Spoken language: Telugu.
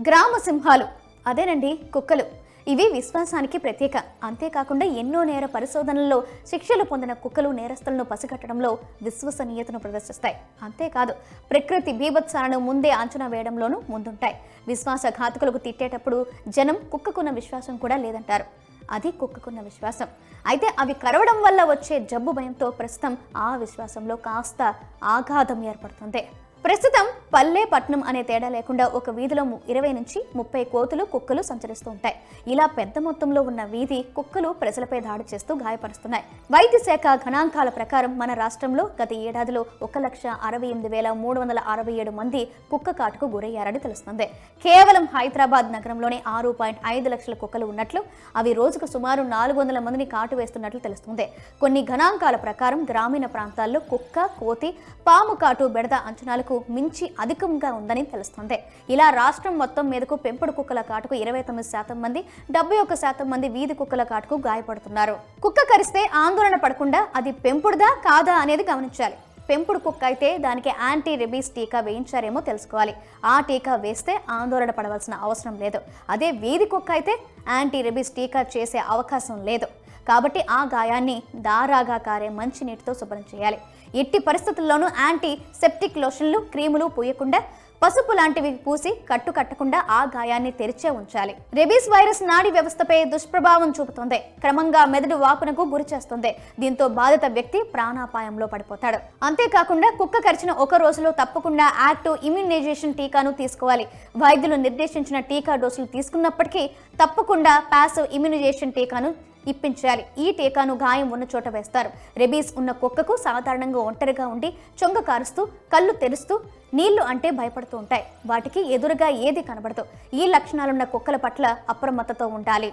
గ్రామ సింహాలు. అదేనండి కుక్కలు. ఇవి విశ్వాసానికి ప్రత్యేక. అంతేకాకుండా ఎన్నో నేర పరిశోధనల్లో శిక్షలు పొందిన కుక్కలు నేరస్తులను పసిగట్టడంలో విశ్వసనీయతను ప్రదర్శిస్తాయి. అంతేకాదు ప్రకృతి బీభత్సాలను ముందే అంచనా వేయడంలోనూ ముందుంటాయి. విశ్వాసఘాతకులకు తిట్టేటప్పుడు జనం కుక్కకున్న విశ్వాసం కూడా లేదంటారు. అది కుక్కకున్న విశ్వాసం. అయితే అవి కరవడం వల్ల వచ్చే జబ్బు భయంతో ప్రస్తుతం ఆ విశ్వాసంలో కాస్త ఆఘాతం ఏర్పడుతుంది. ప్రస్తుతం పల్లె పట్నం అనే తేడా లేకుండా ఒక వీధిలో ము- ఇరవై నుంచి ముప్పై కోతులు కుక్కలు సంచరిస్తూ ఉంటాయి. ఇలా పెద్ద మొత్తంలో ఉన్న వీధి కుక్కలు ప్రజలపై దాడి చేస్తూ గాయపరుస్తున్నాయి. వైద్య శాఖ గణాంకాల ప్రకారం మన రాష్ట్రంలో గత ఏడాదిలో ఒక లక్ష అరవై ఎనిమిది వేల మూడు వందల అరవై ఏడు మంది కుక్క కాటుకు గురయ్యారని తెలుస్తుంది. కేవలం హైదరాబాద్ నగరంలోనే ఆరు పాయింట్ ఐదు లక్షల కుక్కలు ఉన్నట్లు అవి రోజుకు సుమారు నాలుగు వందల మందిని కాటు వేస్తున్నట్లు తెలుస్తుంది. కొన్ని గణాంకాల ప్రకారం గ్రామీణ ప్రాంతాల్లో కుక్క కోతి పాము కాటు బెడద అంచనాలకు మించి అధికంగా ఉందని తెలుస్తుంది. ఇలా రాష్ట్రం మొత్తం మీదకు పెంపుడు కుక్కల కాటుకు ఇరవై తొమ్మిది శాతం మంది డెబ్బై ఒక్క శాతం మంది వీధి కుక్కల కాటుకు గాయపడుతున్నారు. కుక్క కరిస్తే ఆందోళన పడకుండా అది పెంపుడుదా కాదా అనేది గమనించాలి. పెంపుడు కుక్క అయితే దానికి యాంటీ రెబీస్ టీకా వేయించారేమో తెలుసుకోవాలి. ఆ టీకా వేస్తే ఆందోళన పడవలసిన అవసరం లేదు. అదే వీధి కుక్క అయితే యాంటీ రెబీస్ టీకా చేసే అవకాశం లేదు. కాబట్టి ఆ గాయాన్ని దారాగా కారే మంచి నీటితో శుభ్రం చేయాలి. ఎట్టి పరిస్థితుల్లోనూ యాంటీ సెప్టిక్ లోషన్లు క్రీములు పూయకుండా పసుపు లాంటివి పూసి కట్టు కట్టకుండా ఆ గాయాన్ని తెరిచే ఉంచాలి. రెబీస్ వైరస్ నాడి వ్యవస్థపై దుష్ప్రభావం చూపుతుంది. క్రమంగా మెదడు వాపునకు గురి చేస్తుంది. దీంతో బాధిత వ్యక్తి ప్రాణాపాయంలో పడిపోతాడు. అంతేకాకుండా కుక్క కరిచిన ఒక రోజులో తప్పకుండా యాక్టివ్ ఇమ్యునైజేషన్ టీకాను తీసుకోవాలి. వైద్యులు నిర్దేశించిన టీకా డోసులు తీసుకున్నప్పటికీ తప్పకుండా ప్యాసివ్ ఇమ్యునైజేషన్ టీకాను ఇప్పించాలి. ఈ టీకాను గాయం ఉన్న చోట వేస్తారు. రెబీస్ ఉన్న కుక్కకు సాధారణంగా ఒంటరిగా ఉండి చొంగ కారుస్తూ కళ్ళు తెరుస్తూ నీళ్ళు అంటే భయపడుతూ ఉంటాయి. వాటికి ఎదురుగా ఏది కనబడదు. ఈ లక్షణాలున్న కుక్కల పట్ల అప్రమత్తతో ఉండాలి.